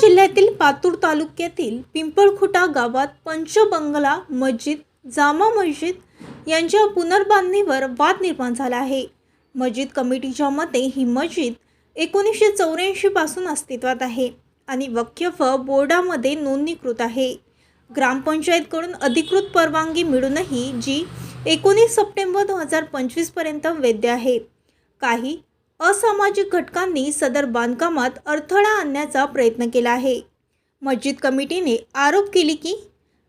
जिल्ह्यातील पातूर तालुक्यातील पिंपळखुटा गावात पंचबंगला मस्जिद जामा मस्जिद यांच्या पुनर्बांधणीवर वाद निर्माण झाला आहे. मस्जिद कमिटीच्या मते ही मस्जिद एकोणीसशे चौऱ्याऐंशीपासून अस्तित्वात आहे आणि वक्यफ बोर्डामध्ये नोंदणीकृत आहे. ग्रामपंचायतकडून अधिकृत परवानगी मिळूनही जी एकोणीस सप्टेंबर दोन हजार पंचवीसपर्यंत वैध आहे. काही असामाजिक घटकांनी सदर बांधकामात अडथळा आणण्याचा प्रयत्न केला आहे. मस्जिद कमिटीने आरोप केली की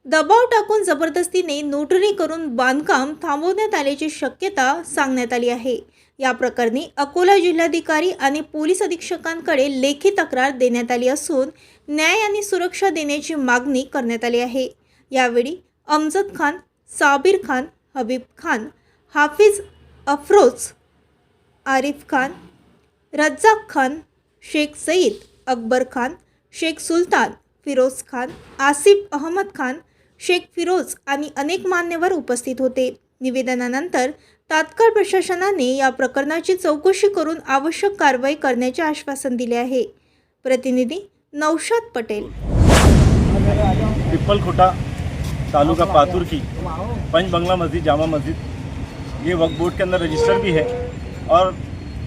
दबाव टाकून जबरदस्तीने नोटरी करून बांधकाम थांबवण्यात आल्याची शक्यता सांगण्यात आली आहे. या प्रकरणी अकोला जिल्हाधिकारी आणि पोलीस अधीक्षकांकडे लेखी तक्रार देण्यात आली असून न्याय आणि सुरक्षा देण्याची मागणी करण्यात आली आहे. यावेळी अमजद खान साबिर खान हबीब खान हाफिज अफरोज आरिफ खान रज्जाक खान शेख सईद अकबर खान शेख सुलतान फिरोज खान आसिफ अहमद खान शेख फिरोज आणि अनेक मान्यवर उपस्थित होते. निवेदनानंतर तात्काळ प्रशासनाने या प्रकरणाची चौकशी करून आवश्यक कारवाई करण्याचे आश्वासन दिले आहे. प्रतिनिधी नौशाद पटेल. पिप्पलखोटा तालुका पातुर की पंच बंगला मस्जिद जामा मस्जिद. ये वक्फ बोर्ड के अंदर रजिस्टर भी है और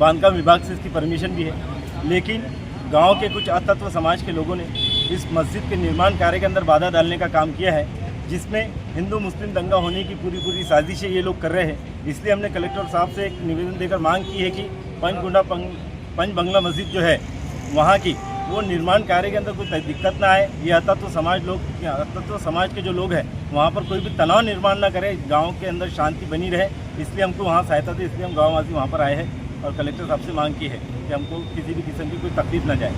बांधकाम विभाग से इसकी परमिशन भी है। लेकिन गाँव के कुछ अतत्व समाज के लोगों ने इस मस्जिद के निर्माण कार्य के अंदर बाधा डालने का काम किया है, जिसमें हिंदू मुस्लिम दंगा होने की पूरी पूरी साजिशें ये लोग कर रहे हैं। इसलिए हमने कलेक्टर साहब से एक निवेदन देकर मांग की है कि पंचकुंडा पंग पंच बंगला मस्जिद जो है, वहाँ की वो निर्माण कार्य के अंदर कोई दिक्कत ना आए। ये अतत्व समाज लोग अतत्व समाज के जो लोग हैं, वहाँ पर कोई भी तनाव निर्माण ना करे। गाँव के अंदर शांति बनी रहे। इसलिए हमको वहाँ सहायता दी। इसलिए हम गाँववासी वहाँ पर आए हैं। और कलेक्टर साहब से मांग की है कि हमको किसी भी किस्म की कोई तकलीफ ना जाए।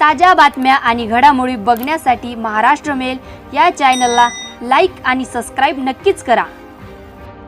ताज्या बातम्या आणि घडामोडी बघण्यासाठी महाराष्ट्र मेल या चॅनलला लाईक आणि सबस्क्राईब नक्कीच करा.